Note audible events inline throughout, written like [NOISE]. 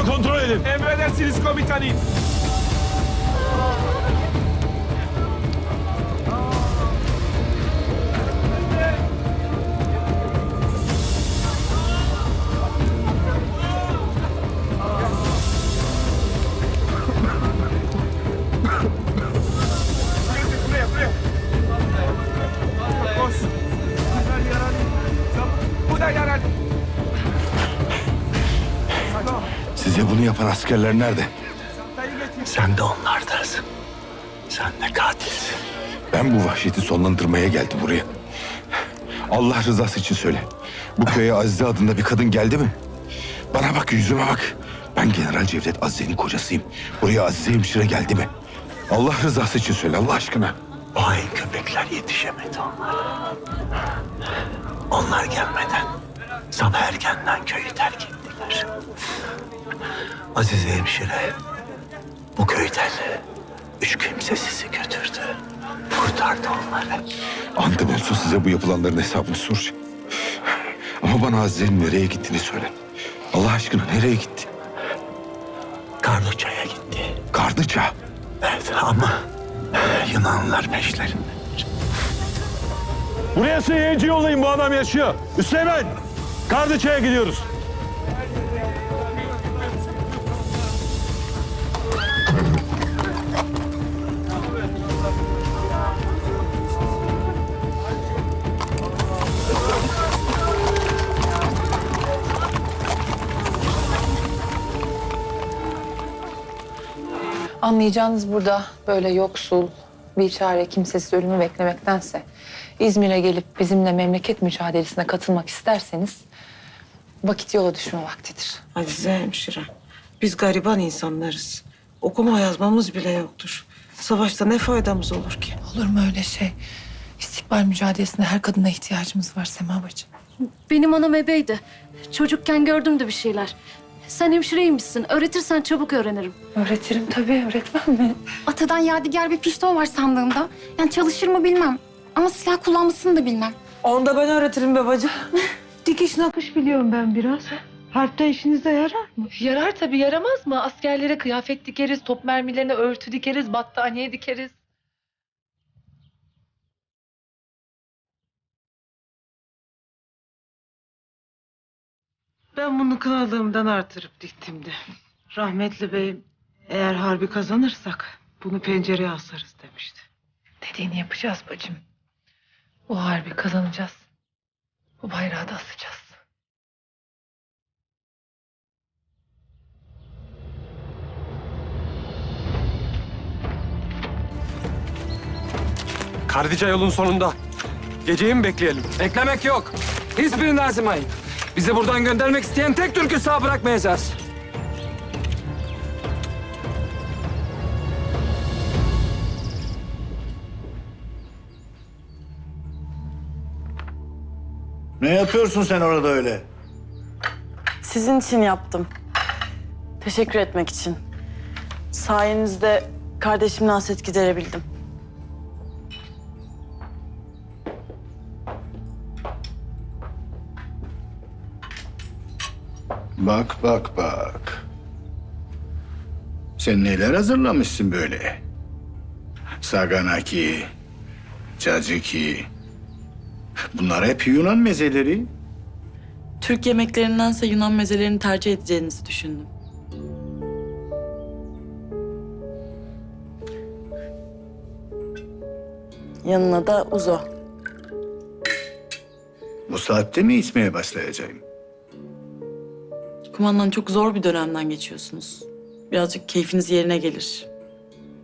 Durumu kontrol edin. Emredersiniz komutanım. Size bunu yapan askerler nerede? Sen de onlardansın. Sen de katilsin. Ben bu vahşeti sonlandırmaya geldim buraya. Allah rızası için söyle. Bu köye Azize adında bir kadın geldi mi? Bana bak yüzüme bak. Ben General Cevdet Azize'nin kocasıyım. Buraya Azize hemşire geldi mi? Allah rızası için söyle Allah aşkına. O hain köpekler yetişemedi onlara. Onlar gelmeden sabah erkenden köyü terk ettiler. Azize hemşire bu köyden üç kimsesizi götürdü. Kurtardı onları. Andım olsun size bu yapılanların hesabını soracağım. Ama bana Azize'nin nereye gittiğini söyle. Allah aşkına nereye gitti? Karlıça'ya gitti. Kardıça. Evet ama Yunanlılar peşlerinde. Buraya sıyıcı yollayın bu adam yaşıyor. Üsteğmen, Kardıça'ya gidiyoruz. Anlayacağınız burada böyle yoksul, bir çare kimsesiz ölümü beklemektense İzmir'e gelip bizimle memleket mücadelesine katılmak isterseniz vakit yola düşme vaktidir. Azize hemşire, biz gariban insanlarız. Okuma yazmamız bile yoktur. Savaşta ne faydamız olur ki? Olur mu öyle şey? İstikbal mücadelesinde her kadına ihtiyacımız var Sema bacı. Benim anam ebeydi. Çocukken gördüm de bir şeyler. Sen hemşireymişsin. Öğretirsen çabuk öğrenirim. Öğretirim tabii, öğretmem mi? Atadan yadigar bir pişton var sandığımda. Yani çalışır mı bilmem. Ama silah kullanmasını da bilmem. Onu da ben öğretirim be bacım. [LAUGHS] Dikiş nakış biliyorum ben biraz. Harpte işinize yarar mı? Yarar tabii, yaramaz mı? Askerlere kıyafet dikeriz, top mermilerine örtü dikeriz, battaniye dikeriz. Ben bunu kınalığımdan artırıp diktim de. Rahmetli beyim eğer harbi kazanırsak bunu pencereye asarız demişti. Dediğini yapacağız bacım. O harbi kazanacağız. Bu bayrağı da asacağız. Kardica yolun sonunda. Geceyi mi bekleyelim? Beklemek yok. Hiçbirini azmayın. Bizi buradan göndermek isteyen tek Türk'ü sağ bırakmayacağız. Ne yapıyorsun sen orada öyle? Sizin için yaptım. Teşekkür etmek için. Sayenizde kardeşimle hasret giderebildim. Bak bak bak. Sen neler hazırlamışsın böyle? Saganaki, caciki. Bunlar hep Yunan mezeleri. Türk yemeklerindense Yunan mezelerini tercih edeceğinizi düşündüm. Yanına da uzo. Bu saatte mi içmeye başlayacağım? Kumandan çok zor bir dönemden geçiyorsunuz. Birazcık keyfiniz yerine gelir.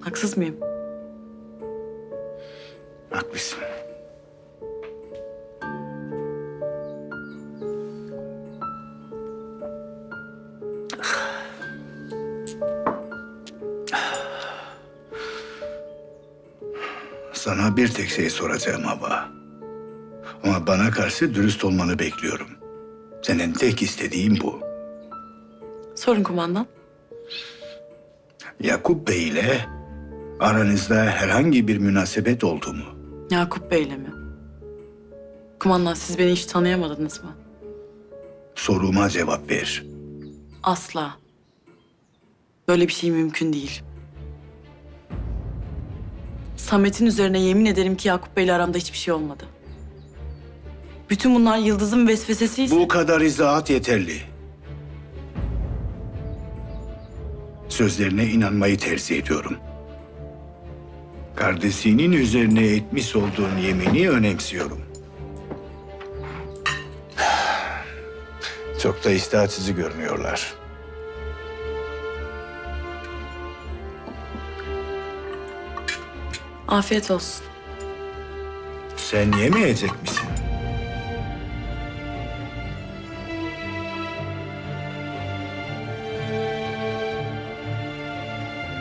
Haksız mıyım? Haklısın. Sana bir tek şey soracağım Hava. Ama bana karşı dürüst olmanı bekliyorum. Senin tek istediğin bu. Sorun kumandan. Yakup Bey ile aranızda herhangi bir münasebet oldu mu? Yakup Bey'le mi? Kumandan siz beni hiç tanıyamadınız mı? Soruma cevap ver. Asla. Böyle bir şey mümkün değil. Samet'in üzerine yemin ederim ki Yakup Bey'le aramda hiçbir şey olmadı. Bütün bunlar Yıldız'ın vesvesesiyse... Bu kadar izahat yeterli. Sözlerine inanmayı tercih ediyorum. Kardeşinin üzerine etmiş olduğun yemini önemsiyorum. Çok da istahatsızı görünüyorlar. Afiyet olsun. Sen yemeyecek misin?